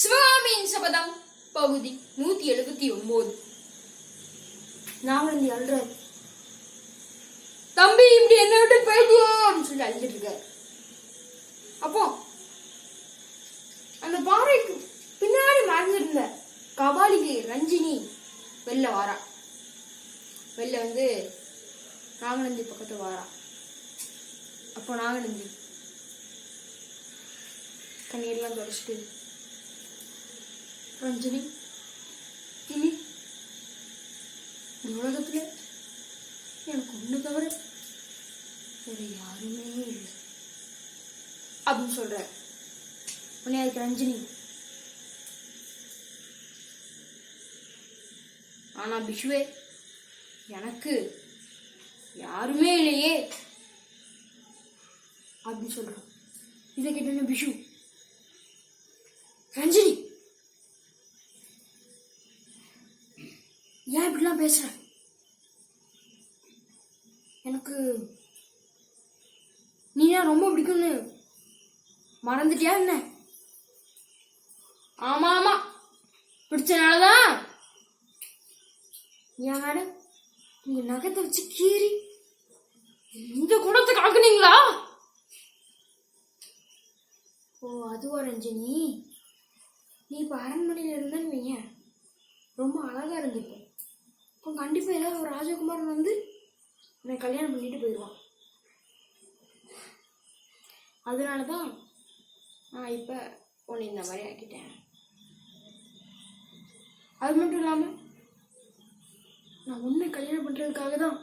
சிவகாமியின் சபதம் பகுதி நூத்தி எழுபத்தி ஒன்பது. நாவலந்தி அழுறாரு தம்பி இப்படி என்ன விட்டு போயிடுவோம் சொல்லி அழுதுட்டு இருக்காரு. அப்போ அந்த பாறைக்கு பின்னாடி மறைஞ்சிருந்த கபாலிகை ரஞ்சினி வெளில வாரா. வெளில வந்து நாகநந்தி பக்கத்துல வாரா. அப்போ நாகநந்தி கண்ணீர்லாம் தொடச்சிட்டு ரஞ்சனி கிளி இந்த உலகத்தில் எனக்கு ஒன்று தவிர வேறு யாருமே இல்லை. அப்படின்னு சொல்ற. உடனே அதுக்கு ரஞ்சினி? ஆனால் பிஷுவே எனக்கு யாருமே இல்லையே. அப்படின்னு சொல்கிறான் இதை கேட்டேன்னு பிஷு ரஞ்சினி ஏன் இப்படிலாம் பேசுற? எனக்கு நீ ஏன் ரொம்ப பிடிக்கும்னு மறந்துட்டியா என்ன? ஆமா ஆமா. பிடிச்சனாலதான். ஏன் மேடம் உங்க நகத்தை வச்சு கீறி இந்த குடத்துக்கு ஆக்குனீங்களா ஓ அதுவா ரஞ்சினி? நீ இப்போ அரண்மனையில் இருந்தேன்னு வையேன். ரொம்ப அழகா இருந்திருப்ப இப்போ கண்டிப்பாக ஏதாவது ஒரு ராஜகுமாரன் வந்து என்னை கல்யாணம் பண்ணிட்டு போயிடுவான் அதனால தான் நான் இப்போ உன்னை இந்த மாதிரி ஆக்கிட்டேன். அது மட்டும் இல்லாமல் நான் உன்னை கல்யாணம் பண்ணுறதுக்காக தான்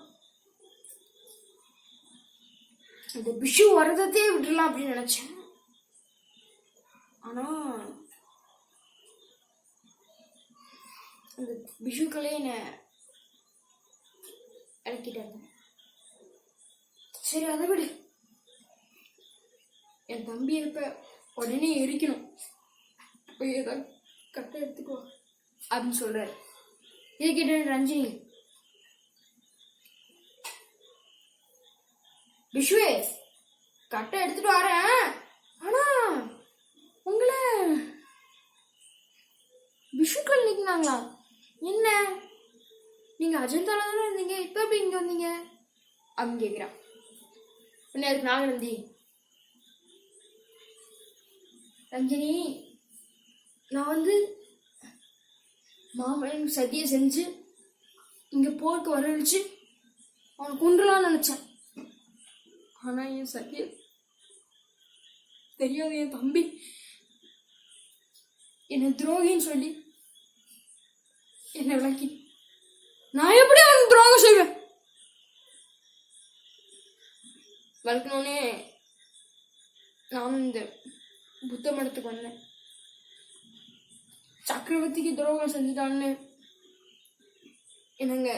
இந்த பிஷு வரதத்தையே விட்டுடலாம் அப்படின்னு நினச்சேன். ஆனால் அந்த பிஷுக்களே என்னை இறக்கிட்டாங்க சரி அதை விடு என் தம்பி இருப்ப உடனே எரிக்கணும் போய் ஏதாவது கட்டை எடுத்துக்கோ அப்படின்னு சொல்றாரு இதை கேட்டு ரஞ்சினி விஷ்வே கட்டை எடுத்துட்டு வரேன் ஆனா உங்களை விஷுக்கள் நிற்கிறாங்களா என்ன நீங்க அஜந்தால தானே இருந்தீங்க இப்ப வந்தீங்க? அப்படின்னு கேட்குறான் உடனே அதுக்கு நாகநந்தி ரஞ்சினி நான் வந்து மாமன் சதியை செஞ்சு இங்க போருக்கு வரவழைச்சு அவனை கொண்டுலாம் நினைச்சேன். ஆனா என் சதிய தெரியாது என் தம்பி என்னை துரோகின்னு சொல்லி என்னை விளக்கி நான் வளர்க்கணுன்னே நானும் இந்த புத்த மடத்துக்கு வந்தேன். சக்கரவர்த்திக்கு துரோகம் செஞ்சுட்டான்னு என்னங்க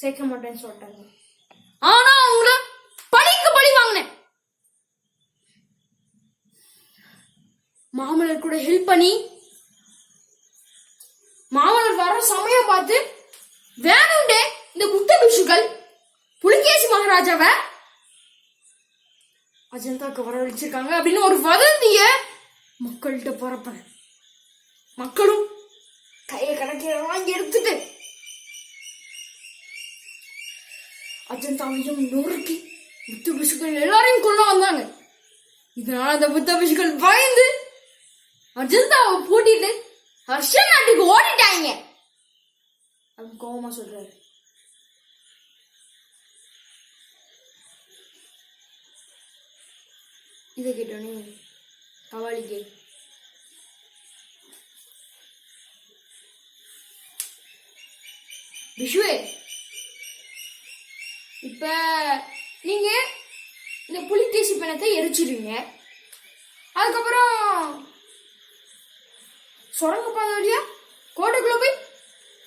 சேர்க்க மாட்டேன்னு சொல்லிட்டாங்க. ஆனா அவங்கள பழிக்கு பழி வாங்கினேன். மாமலர் கூட ஹெல்ப் பண்ணி மாமலர் வர சமயம் பார்த்து வேணும்டே இந்த புத்த பிஷுக்கள் புலிகேசி மகாராஜாவை அஜந்தாக்கு வரவழைச்சிருக்காங்க அப்படின்னு ஒரு வதந்திய மக்கள்கிட்ட பரப்புறேன். மக்களும் கையை கணக்கில எடுத்துட்டு அஜந்தாவையும் நொறுக்கி புத்த பிஷுக்கள் எல்லாரையும் கொண்டு வந்தாங்க. இதனால அந்த புத்த பிஷுக்கள் பயந்து அஜந்தாவை பூட்டிட்டு ஹர்ஷ நாட்டுக்கு ஓடிட்டாங்க. அப்படின்னு கோபமா சொல்றாரு. இதை கேட்டோன்னே கவாலிகை விஷுவே இப்ப நீங்க இந்த புலிகேசி பிணத்தை எரிச்சிருவீங்க அதுக்கப்புறம் சுரங்க பாதை வழியா கோட்டைக்குள்ள போய்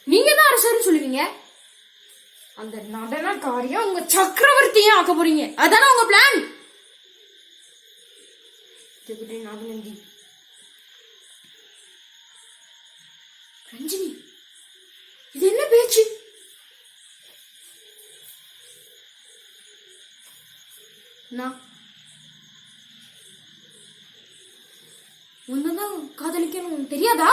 நீங்க தான் அரசர்னு சொல்லுவீங்க. அந்த நடன காரியம் உங்க சக்கரவர்த்தியும் ஆக்க போறீங்க. அதானே உங்க பிளான் இதுக்கிட்டே நாகநந்தி ரஞ்சினி இது என்ன பேச்சு நான் உன்னதான் காதலிக்கணும் தெரியாதா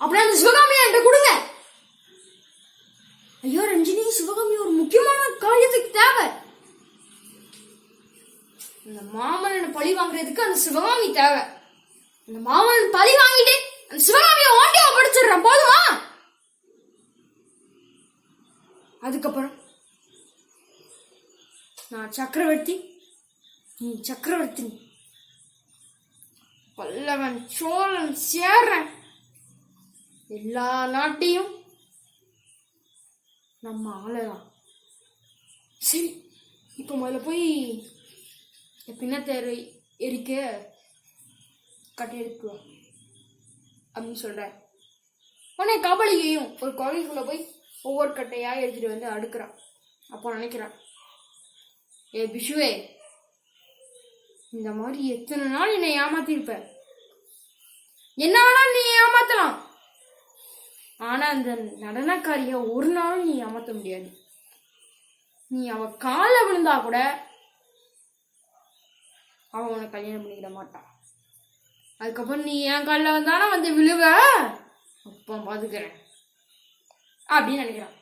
அப்படியே அந்த சிவகாமியை என்கிட்ட கொடுங்க ஐயோ ரஞ்சினி சிவகாமி ஒரு முக்கியமான காரியத்துக்கு தேவை அந்த மாமனனை பழி வாங்குறதுக்கு அந்த சிவகாமி தேவை. அந்த மாமன்னன் பழி வாங்கிட்டு அந்த சிவகாமியை ஓட்டியா படிச்சிடுறேன். போதுமா? அதுக்கப்புறம் நான் சக்கரவர்த்தி நீ சக்கரவர்த்தி பல்லவன் சோழன் சேர்றேன். எல்லா நாட்டையும் நம்ம ஆளலாம். சரி இப்போ முதல்ல போய் இந்த பின்னத்தேர் எரிக்க கட்டை அப்படின்னு சொல்கிறேன் உடனே கபலியையும் ஒரு குழந்தைக்குள்ளே போய் ஒவ்வொரு கட்டையாக எடுத்துகிட்டு வந்து அடுக்கிறான். அப்போ நினைக்கிறான் ஏ பிஷுவே இந்த மாதிரி எத்தனை நாள் என்னை ஏமாத்திருப்ப? என்ன வேணாலும் நீ ஏமாத்தலாம்? ஆனால் அந்த நடனக்காரியை ஒரு நாளும் நீ ஏமாற்ற முடியாது. நீ அவள் காலை விழுந்தா கூட அவன் உன்னை கல்யாணம் பண்ணிக்கிட மாட்டான் அதுக்கப்புறம் நீ என் காலில் வந்தானா வந்து விழுவ? அப்போ பாதுக்கிறேன் அப்படின்னு நினைக்கிறான்.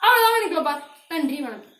அவ்வளோதான் நினைக்கலப்பா நன்றி வணக்கம்.